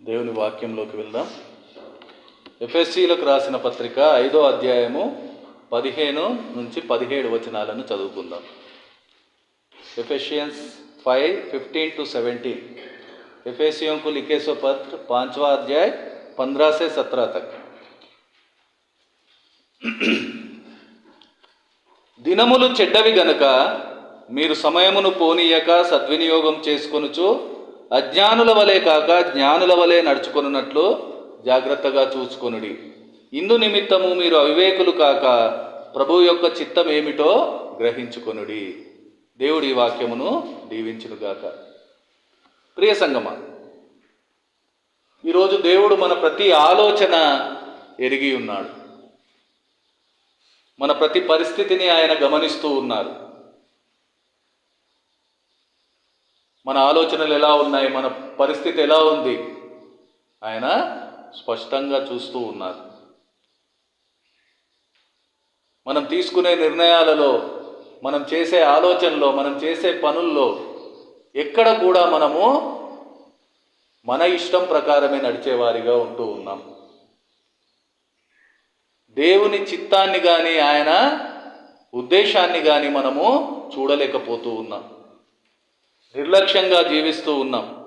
దేవుని వాక్యంలోకి వెళ్దాం ఎఫ్ఎస్సీలకు రాసిన పత్రిక ఐదో అధ్యాయము పదిహేను నుంచి పదిహేడు వచనాలను చదువుకుందాం Ephesians five fifteen to seventeen एफेसियों को लिखे सो पत्र पांचवा अध्याय पंद्रह से सत्रह तक దినములు చెడ్డవి గనుక మీరు సమయమును పోనీయక సద్వినియోగం చేసుకొనుచు అజ్ఞానుల వలె కాక జ్ఞానుల వలె నడుచుకొనున్నట్లు జాగ్రత్తగా చూసుకొనుడి ఇందు నిమిత్తము మీరు అవివేకులు కాక ప్రభు యొక్క చిత్తం ఏమిటో గ్రహించుకొనుడి. దేవుడి వాక్యమును దీవించునుగాక. ప్రియ సంగమ ఈరోజు దేవుడు మన ప్రతి ఆలోచన ఎరిగి ఉన్నాడు. మన ప్రతి పరిస్థితిని ఆయన గమనిస్తూ ఉన్నారు. మన ఆలోచనలు ఎలా ఉన్నాయి మన పరిస్థితి ఎలా ఉంది? ఆయన స్పష్టంగా చూస్తూ ఉన్నారు. మనం తీసుకునే నిర్ణయాలలో మనం చేసే ఆలోచనలో మనం చేసే పనుల్లో ఎక్కడ కూడా మనము మన ఇష్టం ప్రకారమే నడిచేవారిగా ఉంటూ ఉన్నాం. దేవుని చిత్తాన్ని కానీ ఆయన ఉద్దేశాన్ని కానీ మనము చూడలేకపోతూ ఉన్నాం. నిర్లక్ష్యంగా జీవిస్తూ ఉన్నాం.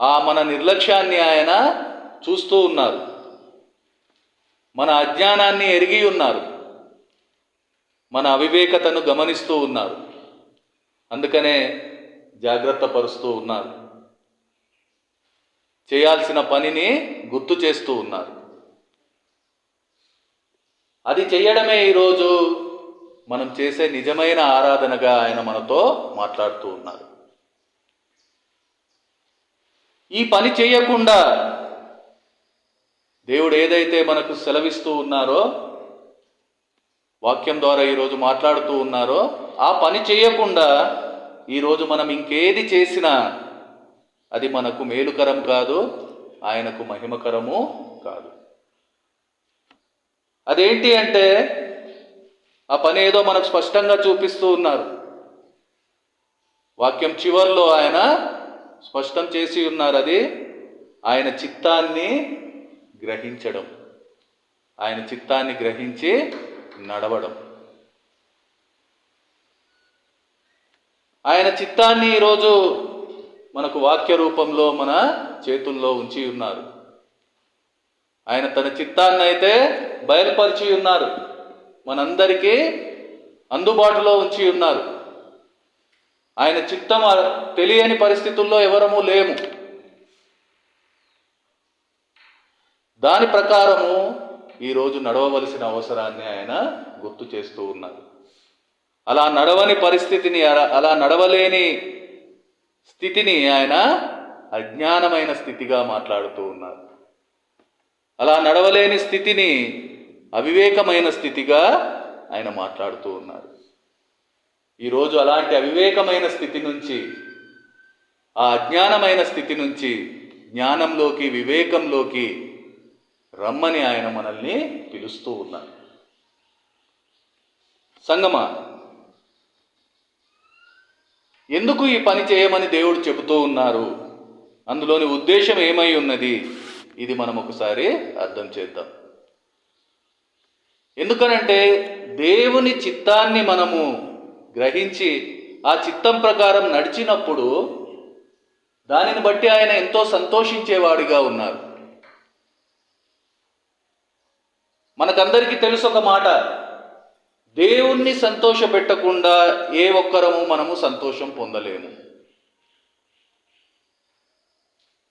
ఆ మన నిర్లక్ష్యాన్ని ఆయన చూస్తూ ఉన్నారు. మన అజ్ఞానాన్ని ఎరిగి ఉన్నారు. మన అవివేకతను గమనిస్తూ ఉన్నారు. అందుకనే జాగ్రత్త పరుస్తూ ఉన్నారు. చేయాల్సిన పనిని గుర్తు చేస్తూ ఉన్నారు. అది చేయడమే ఈరోజు మనం చేసే నిజమైన ఆరాధనగా ఆయన మనతో మాట్లాడుతూ ఉన్నారు. ఈ పని చేయకుండా దేవుడు ఏదైతే మనకు సెలవిస్తూ ఉన్నారో వాక్యం ద్వారా ఈరోజు మాట్లాడుతూ ఉన్నారో ఆ పని చేయకుండా ఈరోజు మనం ఇంకేది చేసినా అది మనకు మేలుకరం కాదు ఆయనకు మహిమకరము కాదు. అదేంటి అంటే ఆ పని ఏదో మనకు స్పష్టంగా చూపిస్తూ ఉన్నారు. వాక్యం చివర్లో ఆయన స్పష్టం చేసి ఉన్నారు అది. ఆయన చిత్తాన్ని గ్రహించడం. ఆయన చిత్తాన్ని గ్రహించి నడవడం. ఆయన చిత్తాన్ని ఈరోజు మనకు వాక్య రూపంలో మన చేతుల్లో ఉంచి ఉన్నారు. ఆయన తన చిత్తాన్ని అయితే బయలుపరిచి ఉన్నారు. మనందరికీ అందుబాటులో ఉంచి ఉన్నారు. ఆయన చిత్తం తెలియని పరిస్థితుల్లో ఎవరము లేము. దాని ప్రకారము ఈరోజు నడవవలసిన అవసరాన్ని ఆయన గుర్తు చేస్తూ ఉన్నారు. అలా నడవని పరిస్థితిని అలా అలా నడవలేని స్థితిని ఆయన అజ్ఞానమైన స్థితిగా మాట్లాడుతూ ఉన్నారు. అలా నడవలేని స్థితిని అవివేకమైన స్థితిగా ఆయన మాట్లాడుతూ ఉన్నారు. ఈరోజు అలాంటి అవివేకమైన స్థితి నుంచి ఆ అజ్ఞానమైన స్థితి నుంచి జ్ఞానంలోకి వివేకంలోకి రమ్మని ఆయన మనల్ని పిలుస్తూ ఉన్నారు. సంగమ ఎందుకు ఈ పని చేయమని దేవుడు చెబుతూ ఉన్నారు? అందులోని ఉద్దేశం ఏమై ఉన్నది? ఇది మనం ఒకసారి అర్థం చేద్దాం. ఎందుకనంటే దేవుని చిత్తాన్ని మనము గ్రహించి ఆ చిత్తం ప్రకారం నడిచినప్పుడు దానిని బట్టి ఆయన ఎంతో సంతోషించేవాడిగా ఉన్నారు. మనకందరికీ తెలుసు ఒక మాట దేవుణ్ణి సంతోషపెట్టకుండా ఏ ఒక్కరము మనము సంతోషం పొందలేము.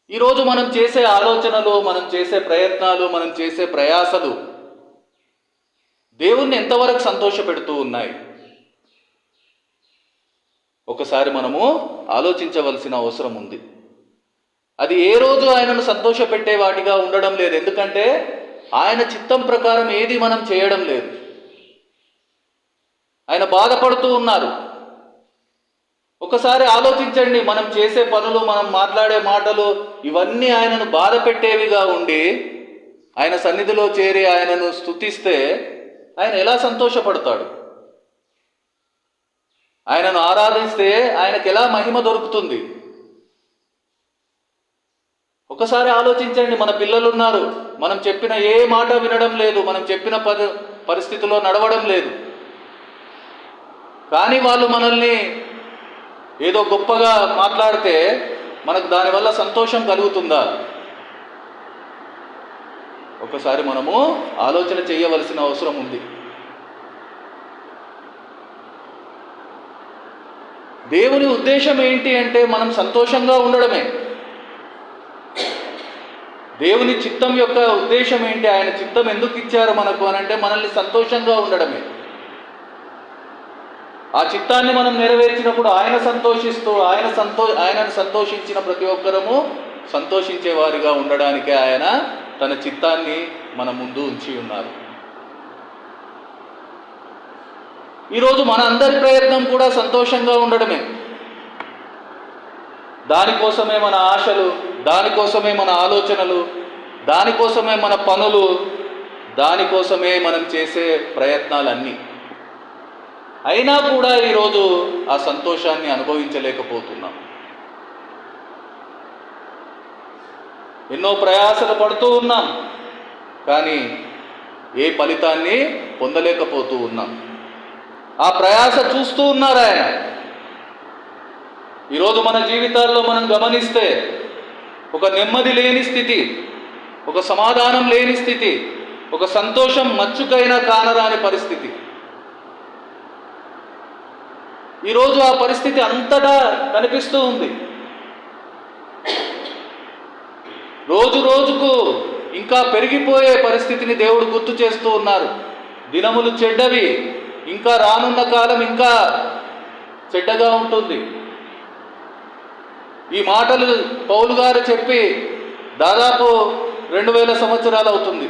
ఈరోజు మనం చేసే ఆలోచనలు మనం చేసే ప్రయత్నాలు మనం చేసే ప్రయాసలు దేవుణ్ణి ఎంతవరకు సంతోషపెడుతూ ఉన్నాయి? ఒకసారి మనము ఆలోచించవలసిన అవసరం ఉంది. అది ఏ రోజు ఆయనను సంతోషపెట్టే వాటిగా ఉండడం లేదు. ఎందుకంటే ఆయన చిత్తం ప్రకారం ఏది మనం చేయడం లేదు. ఆయన బాధపడుతూ ఉన్నారు. ఒకసారి ఆలోచించండి. మనం చేసే పనులు మనం మాట్లాడే మాటలు ఇవన్నీ ఆయనను బాధ పెట్టేవిగా ఉండి ఆయన సన్నిధిలో చేరి ఆయనను స్తుతిస్తే ఆయన ఎలా సంతోషపడతాడు? ఆయనను ఆరాధిస్తే ఆయనకు ఎలా మహిమ దొరుకుతుంది? ఒక్కసారి ఆలోచించండి మన పిల్లలు ఉన్నారు మనం చెప్పిన ఏ మాట వినడం లేదు. మనం చెప్పిన పరి పరిస్థితిలో నడవడం లేదు. కానీ వాళ్ళు మనల్ని ఏదో గొప్పగా మాట్లాడితే మనకు దానివల్ల సంతోషం కలుగుతుందా? ఒకసారి మనము ఆలోచన చేయవలసిన అవసరం ఉంది. దేవుని ఉద్దేశం ఏంటి అంటే మనం సంతోషంగా ఉండడమే. దేవుని చిత్తం యొక్క ఉద్దేశం ఏంటి? ఆయన చిత్తం ఎందుకు ఇచ్చారు మనకు అని అంటే మనల్ని సంతోషంగా ఉండడమే. ఆ చిత్తాన్ని మనం నెరవేర్చినప్పుడు ఆయన సంతోషిస్తూ ఆయన సంతో ఆయనను సంతోషించిన ప్రతి ఒక్కరము సంతోషించేవారిగా ఉండడానికే ఆయన తన చిత్తాన్ని మన ముందు ఉంచి ఉన్నారు. ఈరోజు మన అందరి ప్రయత్నం కూడా సంతోషంగా ఉండడమే. దానికోసమే మన ఆశలు దానికోసమే మన ఆలోచనలు దానికోసమే మన పనులు దానికోసమే మనం చేసే ప్రయత్నాలన్నీ. అయినా కూడా ఈరోజు ఆ సంతోషాన్ని అనుభవించలేకపోతున్నాం. ఎన్నో ప్రయాసలు పడుతూ ఉన్నాం. కానీ ఏ ఫలితాన్ని పొందలేకపోతూ ఉన్నాం. ఆ ప్రయాస చూస్తూ ఉన్నారు ఆయన. ఈరోజు మన జీవితాల్లో మనం గమనిస్తే ఒక నెమ్మది లేని స్థితి ఒక సమాధానం లేని స్థితి ఒక సంతోషం మచ్చుకైనా కానరాని పరిస్థితి. ఈరోజు ఆ పరిస్థితి అంతటా కనిపిస్తూ ఉంది. రోజు రోజుకు ఇంకా పెరిగిపోయే పరిస్థితిని దేవుడు గుర్తు చేస్తూ ఉన్నారు. దినములు చెడ్డవి ఇంకా రానున్న కాలం ఇంకా చెడ్డగా ఉంటుంది. ఈ మాటలు పౌలు గారు చెప్పి దాదాపు రెండు వేల సంవత్సరాలు అవుతుంది.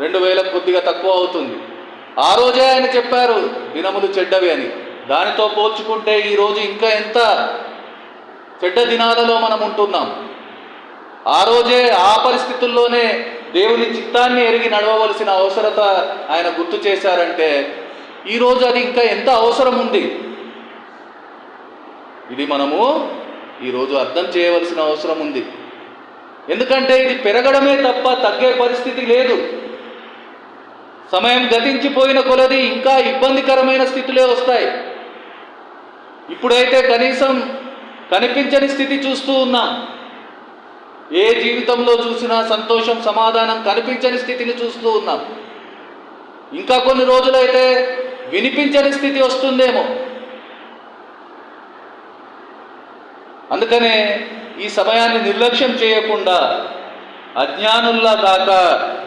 రెండు వేల కొద్దిగా తక్కువ అవుతుంది. ఆ రోజే ఆయన చెప్పారు దినములు చెడ్డవి అని. దానితో పోల్చుకుంటే ఈరోజు ఇంకా ఎంత చెడ్డ దినాలలో మనం ఉంటున్నాం. ఆ రోజే ఆ పరిస్థితుల్లోనే దేవుని చిత్తాన్ని ఎరిగి నడవవలసిన అవసరత ఆయన గుర్తు చేశారంటే ఈరోజు అది ఇంకా ఎంత అవసరం ఉంది? ఇది మనము ఈరోజు అర్థం చేయవలసిన అవసరం ఉంది. ఎందుకంటే ఇది పెరగడమే తప్ప తగ్గే పరిస్థితి లేదు. సమయం గతించిపోయిన కొలది ఇంకా ఇబ్బందికరమైన స్థితిలే వస్తాయి. ఇప్పుడైతే కనీసం కనిపించని స్థితి చూస్తూ ఉన్నాం. ఏ జీవితంలో చూసినా సంతోషం సమాధానం కనిపించని స్థితిని చూస్తూ ఉన్నాం. ఇంకా కొన్ని రోజులైతే వినిపించని స్థితి వస్తుందేమో. అందుకనే ఈ సమయాన్ని నిర్లక్ష్యం చేయకుండా అజ్ఞానుల్లా కాక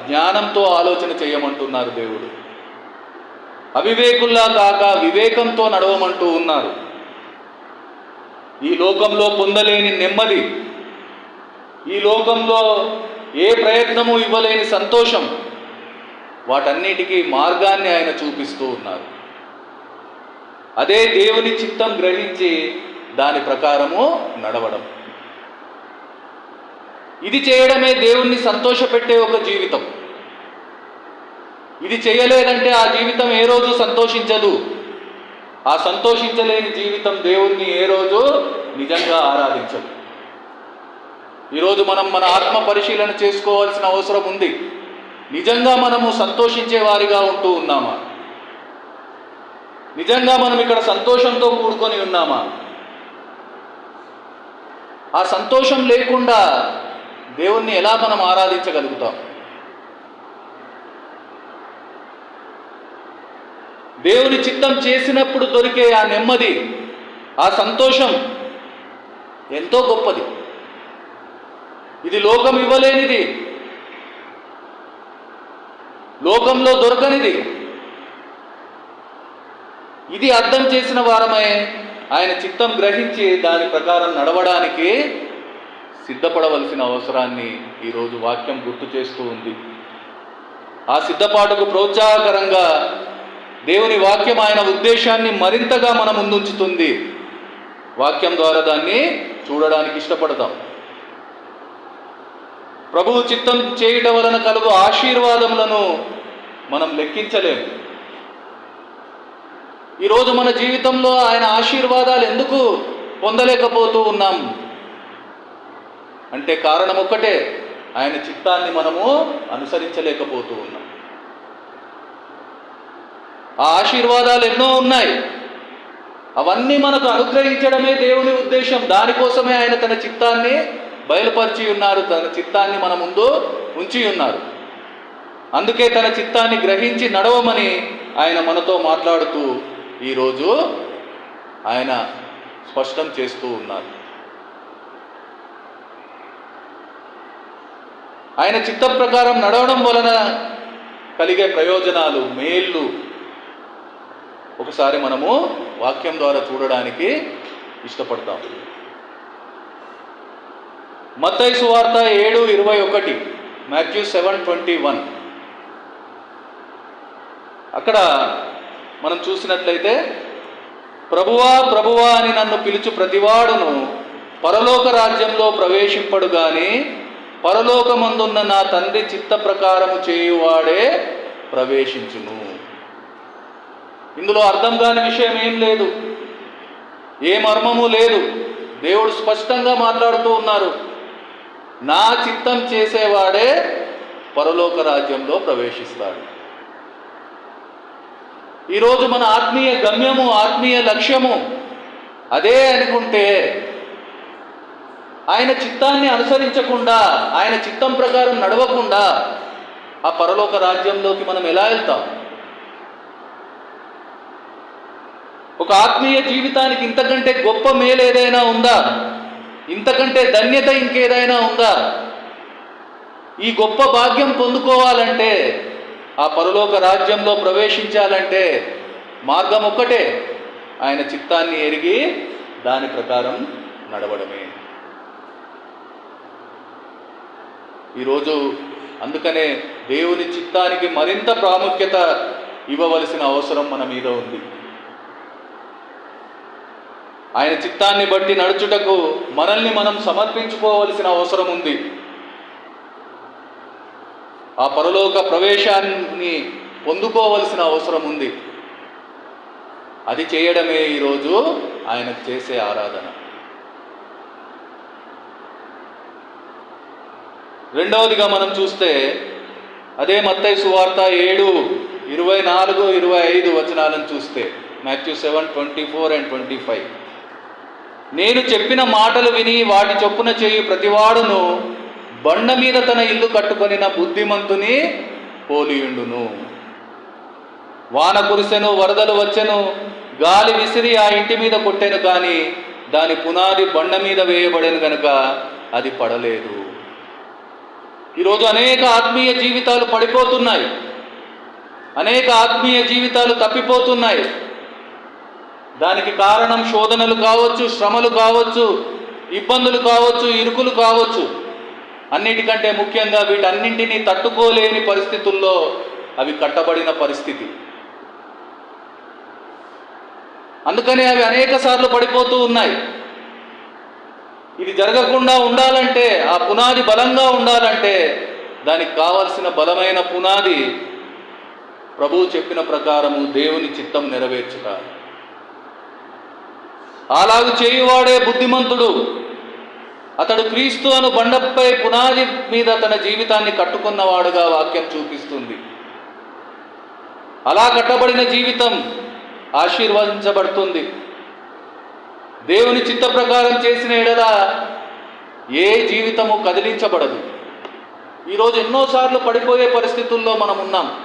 జ్ఞానంతో ఆలోచన చేయమంటున్నారు దేవుడు. అవివేకుల్లా కాక వివేకంతో నడవమంటూ ఉన్నారు. ఈ లోకంలో పొందలేని నెమ్మది ఈ లోకంలో ఏ ప్రయత్నము ఇవ్వలేని సంతోషం వాటన్నిటికీ మార్గాన్ని ఆయన చూపిస్తూ ఉన్నారు. అదే దేవుని చిత్తం గ్రహించి దాని ప్రకారము నడవడం. ఇది చేయడమే దేవుణ్ణి సంతోషపెట్టే ఒక జీవితం. ఇది చేయలేదంటే ఆ జీవితం ఏ రోజు సంతోషించదు. ఆ సంతోషించలేని జీవితం దేవుణ్ణి ఏ రోజు నిజంగా ఆరాధించదు. ఈరోజు మనం మన ఆత్మ పరిశీలన చేసుకోవాల్సిన అవసరం ఉంది. నిజంగా మనము సంతోషించే వారిగా ఉంటూ ఉన్నామా? నిజంగా మనం ఇక్కడ సంతోషంతో కూడుకొని ఉన్నామా? ఆ సంతోషం లేకుండా దేవుణ్ణి ఎలా మనం ఆరాధించగలుగుతాం? దేవుని చిత్తం చేసినప్పుడు దొరికే ఆ నెమ్మది ఆ సంతోషం ఎంతో గొప్పది. ఇది లోకం ఇవ్వలేనిది. లోకంలో దొరకనిది. ఇది అర్థం చేసిన వారమే ఆయన చిత్తం గ్రహించి దాని ప్రకారం నడవడానికి సిద్ధపడవలసిన అవసరాన్ని ఈరోజు వాక్యం గుర్తు చేస్తూ ఉంది. ఆ సిద్ధపాటుకు ప్రోత్సాహకరంగా దేవుని వాక్యం ఆయన ఉద్దేశాన్ని మరింతగా మన ముందుంచుతుంది. వాక్యం ద్వారా దాన్ని చూడడానికి ఇష్టపడతాం. ప్రభువు చిత్తం చేయటం వలన కలుగు ఆశీర్వాదములను మనం లెక్కించలేము ఈరోజు మన జీవితంలో ఆయన ఆశీర్వాదాలు ఎందుకు పొందలేకపోతూ ఉన్నాం? అంటే కారణం ఒక్కటే ఆయన చిత్తాన్ని మనము అనుసరించలేకపోతూ ఉన్నాం. ఆ ఆశీర్వాదాలు ఎన్నో ఉన్నాయి. అవన్నీ మనకు అనుగ్రహించడమే దేవుని ఉద్దేశం. దానికోసమే ఆయన తన చిత్తాన్ని బయలుపరిచి ఉన్నారు. తన చిత్తాన్ని మన ముందు ఉంచి ఉన్నారు. అందుకే తన చిత్తాన్ని గ్రహించి నడవమని ఆయన మనతో మాట్లాడుతూ ఈరోజు ఆయన స్పష్టం చేస్తూ ఉన్నారు. ఆయన చిత్తం ప్రకారం నడవడం వలన కలిగే ప్రయోజనాలు మేళ్ళు ఒకసారి మనము వాక్యం ద్వారా చూడడానికి ఇష్టపడతాం. మత్తయి సువార్త ఏడు ఇరవై ఒకటి మాథ్యూ సెవెన్ ట్వంటీ వన్. అక్కడ మనం చూసినట్లయితే ప్రభువా ప్రభువా అని నన్ను పిలుచు ప్రతివాడును పరలోక రాజ్యంలో ప్రవేశింపడు గాని పరలోకమందున్న నా తండ్రి చిత్త ప్రకారము చేయువాడే ప్రవేశించును. ఇందులో అర్థం కాని విషయం ఏం లేదు. ఏ మర్మము లేదు. దేవుడు స్పష్టంగా మాట్లాడుతూ ఉన్నారు. నా చిత్తం చేసేవాడే పరలోక రాజ్యంలో ప్రవేశిస్తాడు. ఈరోజు మన ఆత్మీయ గమ్యము ఆత్మీయ లక్ష్యము అదే అనుకుంటే ఆయన చిత్తాన్ని అనుసరించకుండా ఆయన చిత్తం ప్రకారం నడవకుండా ఆ పరలోక రాజ్యంలోకి మనం ఎలా వెళ్తాం? ఒక ఆత్మీయ జీవితానికి ఇంతకంటే గొప్ప మేలు ఏదైనా ఉందా? ఇంతకంటే ధన్యత ఇంకేదైనా ఉందా? ఈ గొప్ప భాగ్యం పొందుకోవాలంటే ఆ పరలోక రాజ్యంలో ప్రవేశించాలంటే మార్గం ఒక్కటే. ఆయన చిత్తాన్ని ఎరిగి దాని ప్రకారం నడవడమే. ఈరోజు అందుకనే దేవుని చిత్తానికి మరింత ప్రాముఖ్యత ఇవ్వవలసిన అవసరం మన మీద ఉంది. ఆయన చిత్తాన్ని బట్టి నడుచుటకు మనల్ని మనం సమర్పించుకోవలసిన అవసరం ఉంది. ఆ పరలోక ప్రవేశాన్ని పొందుకోవలసిన అవసరం ఉంది. అది చేయడమే ఈరోజు ఆయన చేసే ఆరాధన. రెండవదిగా మనం చూస్తే అదే మత్తయి సువార్త ఏడు ఇరవై నాలుగు ఇరవై ఐదు వచనాలను చూస్తే. Matthew seven twenty four and twenty five. నేను చెప్పిన మాటలు విని వాటి చొప్పున చేయు ప్రతివాడును బండ మీద తన ఇల్లు కట్టుకొనిన బుద్ధిమంతుని పోలియుండును. వాన కురిసెను వరదలు వచ్చెను గాలి విసిరి ఆ ఇంటి మీద కొట్టెను కానీ దాని పునాది బండ మీద వేయబడేను కనుక అది పడలేదు. ఈరోజు అనేక ఆత్మీయ జీవితాలు పడిపోతున్నాయి. అనేక ఆత్మీయ జీవితాలు తప్పిపోతున్నాయి. దానికి కారణం శోధనలు కావచ్చు శ్రమలు కావచ్చు ఇబ్బందులు కావచ్చు ఇరుకులు కావచ్చు. అన్నిటికంటే ముఖ్యంగా వీటన్నింటినీ తట్టుకోలేని పరిస్థితుల్లో అవి కట్టబడిన పరిస్థితి. అందుకనే అవి అనేక సార్లు పడిపోతూ ఉన్నాయి. ఇది జరగకుండా ఉండాలంటే ఆ పునాది బలంగా ఉండాలంటే దానికి కావలసిన బలమైన పునాది ప్రభువు చెప్పిన ప్రకారము దేవుని చిత్తం నెరవేర్చుతారు అలాగు చేయువాడే బుద్ధిమంతుడు. అతడు క్రీస్తు అను బండపై పునాది మీద తన జీవితాన్ని కట్టుకున్నవాడుగా వాక్యం చూపిస్తుంది. అలా కట్టబడిన జీవితం ఆశీర్వదించబడుతుంది. దేవుని చిత్త ప్రకారం చేసిన ఎడల ఏ జీవితము కదిలించబడదు. ఈరోజు ఎన్నోసార్లు పడిపోయే పరిస్థితుల్లో మనం ఉన్నాం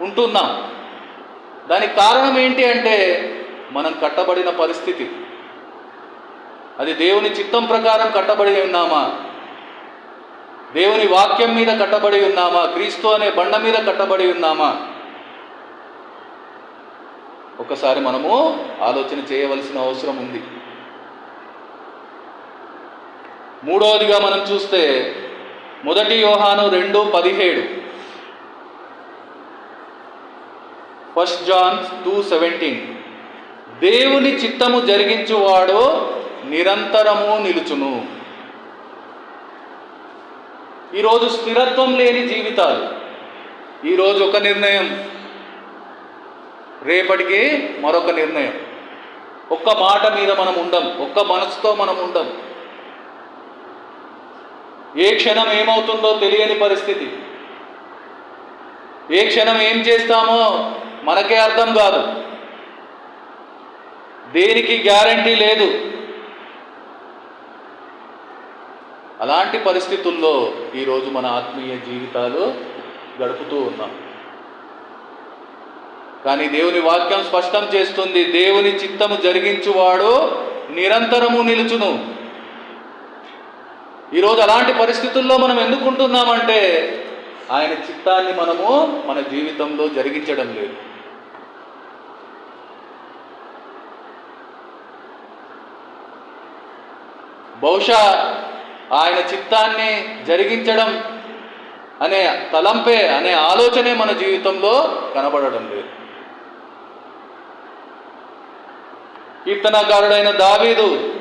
ఉంటున్నాం. దానికి కారణం ఏంటి అంటే మనం కట్టబడిన పరిస్థితి. అది దేవుని చిత్తం ప్రకారం కట్టబడి ఉన్నామా? దేవుని వాక్యం మీద కట్టబడి ఉన్నామా? క్రీస్తు అనే బండ మీద కట్టబడి ఉన్నామా? ఒకసారి మనము ఆలోచన చేయవలసిన అవసరం ఉంది. మూడవదిగా మనం చూస్తే మొదటి యోహాను రెండు పదిహేడు. ఫస్ట్ జాన్ టూ సెవెంటీన్ దేవుని చిత్తము జరిగించువాడు నిరంతరము నిలుచును. ఈరోజు స్థిరత్వం లేని జీవితాలు. ఈరోజు ఒక నిర్ణయం. రేపటికి మరొక నిర్ణయం. ఒక్క మాట మీద మనం ఉండం ఒక్క మనసుతో మనం ఉండం. ఏ క్షణం ఏమవుతుందో తెలియని పరిస్థితి. ఏ క్షణం ఏం చేస్తామో మనకే అర్థం కాదు. దేనికి గ్యారంటీ లేదు. అలాంటి పరిస్థితుల్లో ఈరోజు మన ఆత్మీయ జీవితాలు గడుపుతూ ఉన్నాం. కానీ దేవుని వాక్యం స్పష్టం చేస్తుంది దేవుని చిత్తము జరిగించువాడు నిరంతరము నిలుచును. ఈరోజు అలాంటి పరిస్థితుల్లో మనం ఎందుకుంటున్నామంటే ఆయన చిత్తాన్ని మనము మన జీవితంలో జరిగించడం లేదు. బహుశా ఆయన చిత్తాన్ని జరిగించడం అనే తలంపే అనే ఆలోచనే మన జీవితంలో కనబడడం లేదు. కీర్తనకారుడైన దావీదు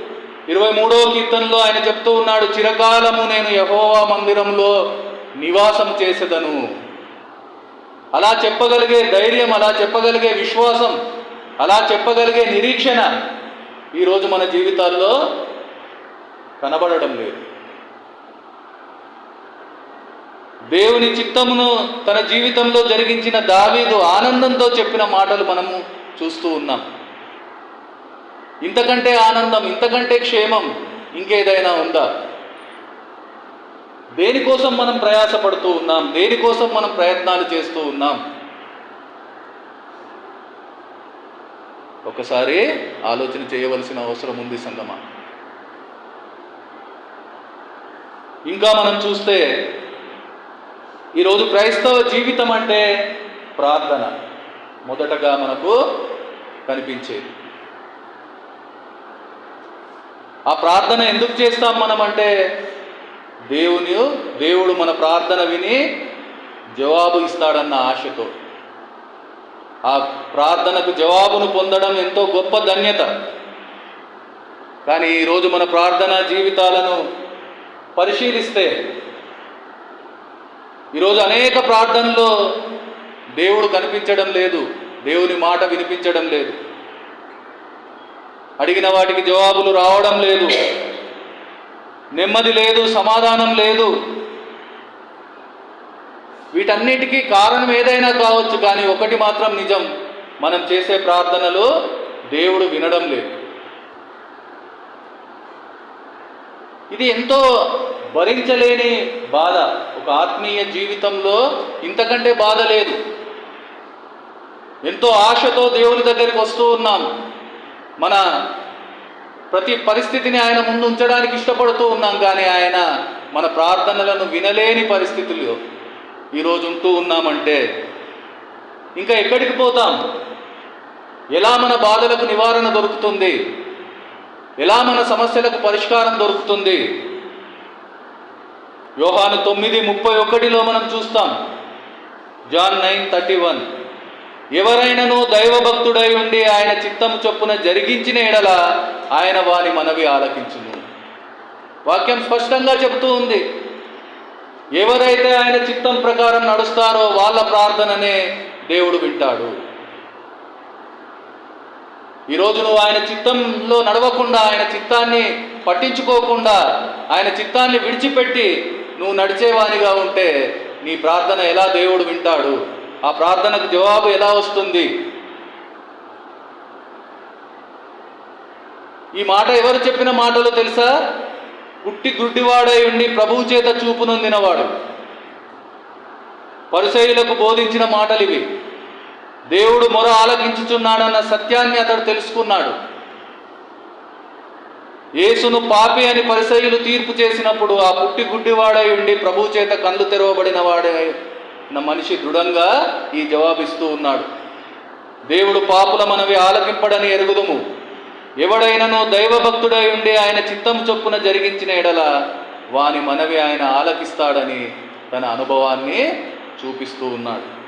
ఇరవై మూడో కీర్తనలో ఆయన చెప్తూ ఉన్నాడు చిరకాలము నేను యహోవా మందిరంలో నివాసం చేసేదను. అలా చెప్పగలిగే ధైర్యం అలా చెప్పగలిగే విశ్వాసం అలా చెప్పగలిగే నిరీక్షణ ఈరోజు మన జీవితాల్లో కనబడడం లేదు. దేవుని చిత్తమును తన జీవితంలో జరిగించిన దావీదు ఆనందంతో చెప్పిన మాటలు మనము చూస్తూ ఉన్నాం. ఇంతకంటే ఆనందం ఇంతకంటే క్షేమం ఇంకేదైనా ఉందా? దేనికోసం మనం ప్రయాసపడుతూ ఉన్నాం? దేనికోసం మనం ప్రయత్నాలు చేస్తూ ఉన్నాం? ఒకసారి ఆలోచన చేయవలసిన అవసరం ఉంది సంగమా. ఇంకా మనం చూస్తే ఈరోజు క్రైస్తవ జీవితం అంటే ప్రార్థన. మొదటగా మనకు కనిపించేది. ఆ ప్రార్థన ఎందుకు చేస్తాం మనం అంటే దేవుని దేవుడు మన ప్రార్థన విని జవాబు ఇస్తాడన్న ఆశతో. ఆ ప్రార్థనకు జవాబును పొందడం ఎంతో గొప్ప ధన్యత. కానీ ఈరోజు మన ప్రార్థన జీవితాలను పరిశీలిస్తే ఈరోజు అనేక ప్రార్థనలో దేవుడు కనిపించడం లేదు. దేవుని మాట వినిపించడం లేదు. అడిగిన వాటికి జవాబులు రావడం లేదు. నెమ్మది లేదు సమాధానం లేదు. వీటన్నిటికీ కారణం ఏదైనా కావచ్చు కానీ ఒకటి మాత్రం నిజం. మనం చేసే ప్రార్థనలో దేవుడు వినడం లేదు. ఇది ఎంతో భరించలేని బాధ. ఒక ఆత్మీయ జీవితంలో ఇంతకంటే బాధ లేదు. ఎంతో ఆశతో దేవుని దగ్గరికి వస్తూ ఉన్నాము మన ప్రతి పరిస్థితిని ఆయన ముందు ఉంచడానికి ఇష్టపడుతూ ఉన్నాం. కానీ ఆయన మన ప్రార్థనలను వినలేని పరిస్థితులు ఈరోజు ఉంటూ ఉన్నామంటే ఇంకా ఎక్కడికి పోతాం? ఎలా మన బాధలకు నివారణ దొరుకుతుంది? ఎలా మన సమస్యలకు పరిష్కారం దొరుకుతుంది? యోహాను తొమ్మిది ముప్పై ఒకటిలో మనం చూస్తాం. John nine thirty one. ఎవరైనను దైవభక్తుడై ఉండి ఆయన చిత్తము చొప్పున జరిగించిన ఎడల ఆయన వారి మనవి ఆలకించును. వాక్యం స్పష్టంగా చెబుతూ ఉంది. ఎవరైతే ఆయన చిత్తం ప్రకారం నడుస్తారో వాళ్ళ ప్రార్థననే దేవుడు వింటాడు. ఈరోజు నువ్వు ఆయన చిత్తంలో నడవకుండా ఆయన చిత్తాన్ని పట్టించుకోకుండా ఆయన చిత్తాన్ని విడిచిపెట్టి నువ్వు నడిచేవానిగా ఉంటే నీ ప్రార్థన ఎలా దేవుడు వింటాడు? ఆ ప్రార్థనకు జవాబు ఎలా వస్తుంది? ఈ మాట ఎవరు చెప్పిన మాటలో తెలుసా? గుట్టి గుడ్డివాడై ఉండి ప్రభువు చేత చూపు నొందినవాడు. బోధించిన మాటలు ఇవి దేవుడు మొర ఆలకించుచున్నాడన్న సత్యాన్ని అతడు తెలుసుకున్నాడు. యేసును పాపి అని పరిసయులు తీర్పు చేసినప్పుడు ఆ పుట్టి గుడ్డివాడై ఉండి ప్రభు చేత కళ్ళు తెరవబడిన వాడే మనిషి దృఢంగా ఈ జవాబిస్తూ ఉన్నాడు. దేవుడు పాపుల మనవి ఆలకింపడని ఎరుగుదుము. ఎవడైనను దైవభక్తుడై ఉండి ఆయన చిత్తం చొప్పున జరిగించిన ఎడల వాని మనవి ఆయన ఆలకిస్తాడని తన అనుభవాన్ని చూపిస్తూ ఉన్నాడు.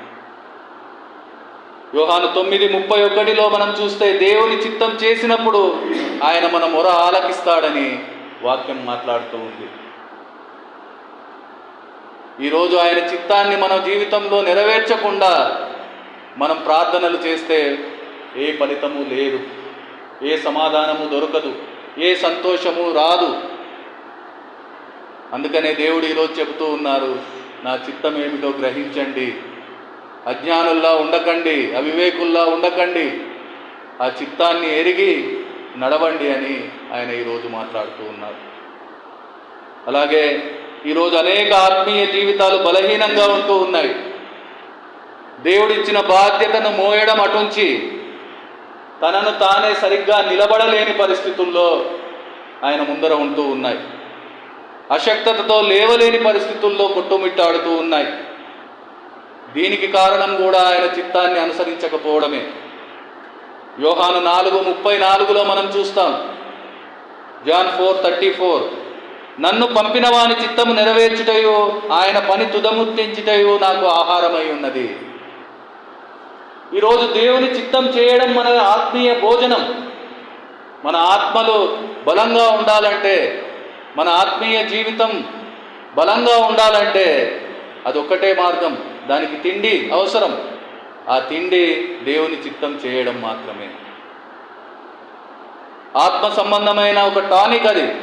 యోహాను తొమ్మిది ముప్పై ఒకటిలో మనం చూస్తే దేవుని చిత్తం చేసినప్పుడు ఆయన మన మొర ఆలకిస్తాడని వాక్యం మాట్లాడుతూ ఉంది. ఈరోజు ఆయన చిత్తాన్ని మన జీవితంలో నెరవేర్చకుండా మనం ప్రార్థనలు చేస్తే ఏ ఫలితము లేదు ఏ సమాధానము దొరకదు ఏ సంతోషము రాదు. అందుకనే దేవుడు ఈరోజు చెబుతూ ఉన్నారు నా చిత్తం ఏమిటో గ్రహించండి. అజ్ఞానుల్లా ఉండకండి అవివేకుల్లా ఉండకండి. ఆ చిత్తాన్ని ఎరిగి నడవండి అని ఆయన ఈరోజు మాట్లాడుతూ ఉన్నారు. అలాగే ఈరోజు అనేక ఆత్మీయ జీవితాలు బలహీనంగా ఉంటూ ఉన్నాయి. దేవుడిచ్చిన బాధ్యతను మోయడం అటుంచి తనను తానే సరిగ్గా నిలబడలేని పరిస్థితుల్లో ఆయన ముందర ఉంటూ ఉన్నాయి. అశక్తతతో లేవలేని పరిస్థితుల్లో కొట్టుమిట్టాడుతూ ఉన్నాయి. దీనికి కారణం కూడా ఆయన చిత్తాన్ని అనుసరించకపోవడమే. యోహాను నాలుగు ముప్పై నాలుగులో మనం చూస్తాం. John four thirty four. నన్ను పంపిన వాని చిత్తము నెరవేర్చుటయో ఆయన పని తుదముర్తించుటయో నాకు ఆహారమై ఉన్నది. ఈరోజు దేవుని చిత్తం చేయడం మన ఆత్మీయ భోజనం. మన ఆత్మలు బలంగా ఉండాలంటే మన ఆత్మీయ జీవితం బలంగా ఉండాలంటే అదొక్కటే మార్గం. దానికి తిండి అవసరం. ఆ తిండి దేవుని చిత్తం చేయడం మాత్రమే. ఆత్మ సంబంధమైన ఒక టానిక్ అది.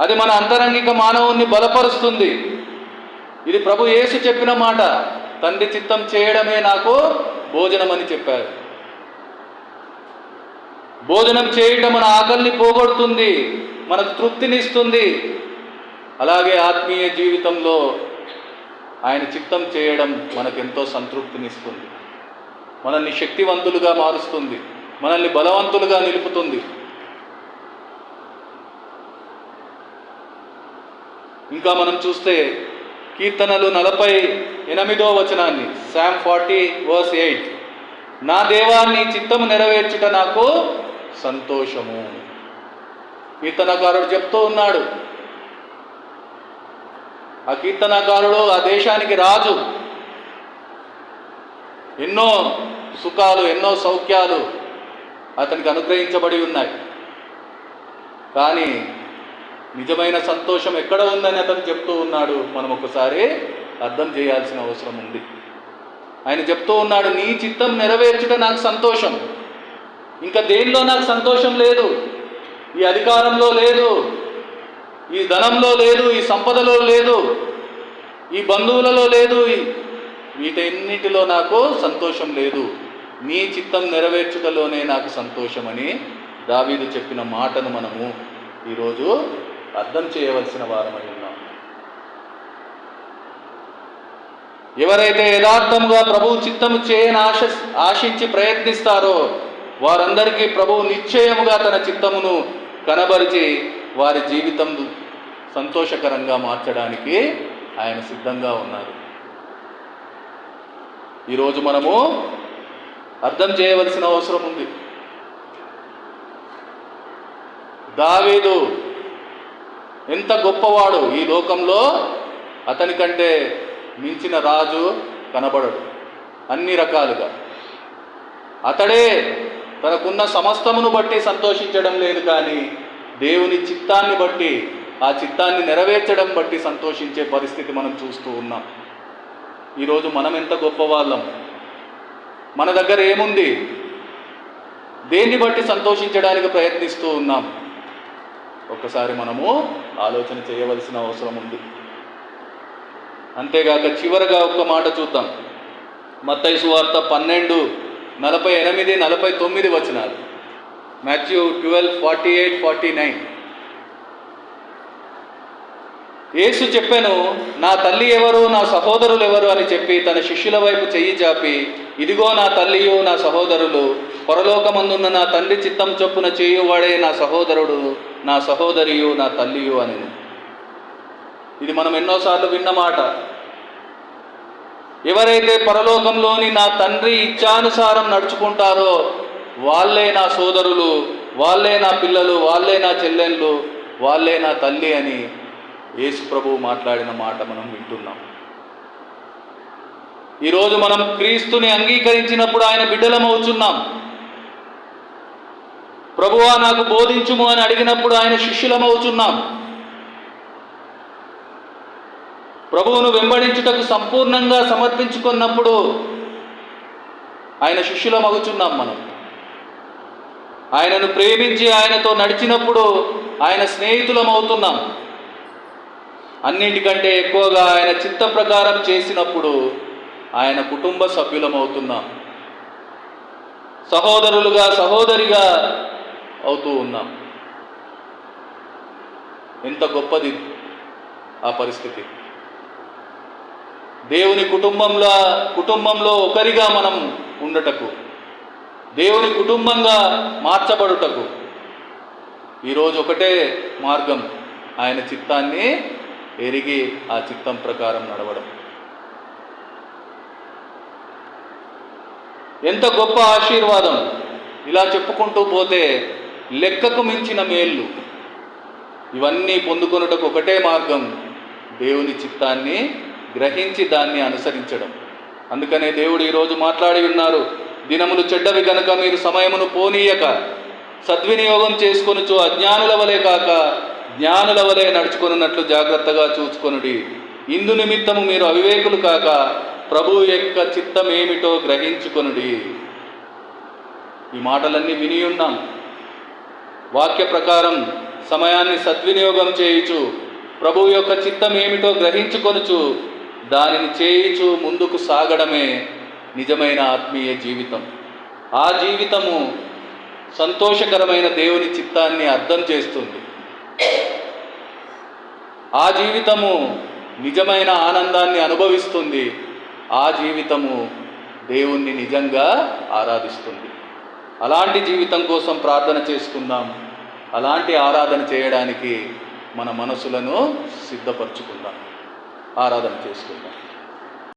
అది మన అంతరంగిక మానవుణ్ణి బలపరుస్తుంది. ఇది ప్రభు యేసు చెప్పిన మాట. తండ్రి చిత్తం చేయడమే నాకు భోజనం అని చెప్పారు. భోజనం చేయటం మన ఆకలిని పోగొడుతుంది మనకు తృప్తినిస్తుంది అలాగే ఆత్మీయ జీవితంలో ఆయన చిత్తం చేయడం మనకెంతో సంతృప్తినిస్తుంది. మనల్ని శక్తివంతులుగా మారుస్తుంది. మనల్ని బలవంతులుగా నిలుపుతుంది. ఇంకా మనం చూస్తే కీర్తనలు నలభై ఎనిమిదో వచనాన్ని శామ్ ఫార్టీ వర్స్ ఎయిట్. నా దేవాన్ని చిత్తము నెరవేర్చుట నాకు సంతోషము. కీర్తనకారుడు చెప్తూ ఉన్నాడు ఆ కీర్తనకారుడు ఆ దేశానికి రాజు. ఎన్నో సుఖాలు ఎన్నో సౌఖ్యాలు అతనికి అనుగ్రహించబడి ఉన్నాయి. కానీ నిజమైన సంతోషం ఎక్కడ ఉందని అతను చెప్తూ ఉన్నాడు. మనం ఒకసారి అర్థం చేయాల్సిన అవసరం ఉంది. ఆయన చెప్తూ ఉన్నాడు నీ చిత్తం నెరవేర్చుట నాకు సంతోషం. ఇంకా దేనిలో నాకు సంతోషం లేదు? ఈ అధికారంలో లేదు. ఈ ధనంలో లేదు ఈ సంపదలో లేదు ఈ బంధువులలో లేదు వీటన్నిటిలో నాకు సంతోషం లేదు. నీ చిత్తం నెరవేర్చుటలోనే నాకు సంతోషమని దావీదు చెప్పిన మాటను మనము ఈరోజు అర్థం చేయవలసిన వారమై ఉన్నాం. ఎవరైతే యథార్థముగా ప్రభువు చిత్తము చేయని ఆశ ఆశించి ప్రయత్నిస్తారో వారందరికీ ప్రభువు నిశ్చయముగా తన చిత్తమును కనబరిచి వారి జీవితం సంతోషకరంగా మార్చడానికి ఆయన సిద్ధంగా ఉన్నారు. ఈరోజు మనము అర్థం చేయవలసిన అవసరం ఉంది. దావీదు ఎంత గొప్పవాడు ఈ లోకంలో అతని కంటే మించిన రాజు కనబడడు. అన్ని రకాలుగా. అతడే తనకున్న సమస్తమును బట్టి సంతోషించడం లేదు కానీ దేవుని చిత్తాన్ని బట్టి ఆ చిత్తాన్ని నెరవేర్చడం బట్టి సంతోషించే పరిస్థితి మనం చూస్తూ ఉన్నాం. ఈరోజు మనం ఎంత గొప్పవాళ్ళం? మన దగ్గర ఏముంది? దేన్ని బట్టి సంతోషించడానికి ప్రయత్నిస్తూ ఉన్నాం? ఒక్కసారి మనము ఆలోచన చేయవలసిన అవసరం ఉంది. అంతేగాక చివరగా ఒక్క మాట చూద్దాం. మత్తైసు వార్త పన్నెండు నలభై ఎనిమిది నలభై తొమ్మిది వచనాలు. Matthew twelve forty eight forty nine యేసు చెప్పాను నా తల్లి ఎవరు నా సహోదరులు ఎవరు? అని చెప్పి తన శిష్యుల వైపు చెయ్యి చాపి ఇదిగో నా తల్లియు నా సహోదరులు పరలోకమందున్న నా తండ్రి చిత్తం చొప్పున చేయువాడే నా సహోదరుడు నా సహోదరియు నా తల్లియు అని ఇది మనం ఎన్నోసార్లు విన్న మాట. ఎవరైతే పరలోకంలోని నా తండ్రి ఇచ్చానుసారం నడుచుకుంటారో వాళ్ళే నా సోదరులు వాళ్ళే నా పిల్లలు వాళ్ళే నా చెల్లెళ్ళు వాళ్ళే నా తల్లి అని యేసు ప్రభువు మాట్లాడిన మాట మనం వింటున్నాం. ఈరోజు మనం క్రీస్తుని అంగీకరించినప్పుడు ఆయన బిడ్డలమవుతున్నాం ప్రభువా నాకు బోధించుము అని అడిగినప్పుడు ఆయన శిష్యులమవుతున్నాం ప్రభువును వెంబడించుటకు సంపూర్ణంగా సమర్పించుకున్నప్పుడు ఆయన శిష్యులమగుచున్నాం మనం. ఆయనను ప్రేమించి ఆయనతో నడిచినప్పుడు ఆయన స్నేహితులం అవుతున్నాం అన్నిటికంటే ఎక్కువగా ఆయన చిత్త ప్రకారం చేసినప్పుడు ఆయన కుటుంబ సభ్యులం అవుతున్నాం సహోదరులుగా సహోదరిగా అవుతూ ఉన్నాం. ఎంత గొప్పది ఆ పరిస్థితి. దేవుని కుటుంబంలో కుటుంబంలో ఒకరిగా మనం ఉండటకు దేవుని కుటుంబంగా మార్చబడుటకు. ఈరోజు ఒకటే మార్గం. ఆయన చిత్తాన్ని ఎరిగి ఆ చిత్తం ప్రకారం నడవడం. ఎంత గొప్ప ఆశీర్వాదం. ఇలా చెప్పుకుంటూ పోతే లెక్కకు మించిన మేళ్ళు ఇవన్నీ పొందుకొనుటకు ఒకటే మార్గం. దేవుని చిత్తాన్ని గ్రహించి దాన్ని అనుసరించడం. అందుకనే దేవుడు ఈరోజు మాట్లాడి ఉన్నారు. దినములు చెడ్డవి గనుక మీరు సమయమును పోనీయక సద్వినియోగం చేసుకొనుచు అజ్ఞానుల వలె కాక జ్ఞానుల వలె నడుచుకొనున్నట్లు జాగ్రత్తగా చూచుకొనుడి. ఇందు నిమిత్తము మీరు అవివేకులు కాక ప్రభు యొక్క చిత్తమేమిటో గ్రహించుకొనుడి. ఈ మాటలన్నీ విని ఉన్నాం. వాక్య ప్రకారం సమయాన్ని సద్వినియోగం చేయుచు ప్రభు యొక్క చిత్తం ఏమిటో గ్రహించుకొనుచు దానిని చేయుచు ముందుకు సాగడమే నిజమైన ఆత్మీయ జీవితం. ఆ జీవితము సంతోషకరమైన దేవుని చిత్తాన్ని అర్థం చేస్తుంది. ఆ జీవితము నిజమైన ఆనందాన్ని అనుభవిస్తుంది. ఆ జీవితము దేవుణ్ణి నిజంగా ఆరాధిస్తుంది. అలాంటి జీవితం కోసం ప్రార్థన చేసుకుందాం. అలాంటి ఆరాధన చేయడానికి మన మనసులను సిద్ధపరచుకుందాం. ఆరాధన చేసుకుందాం.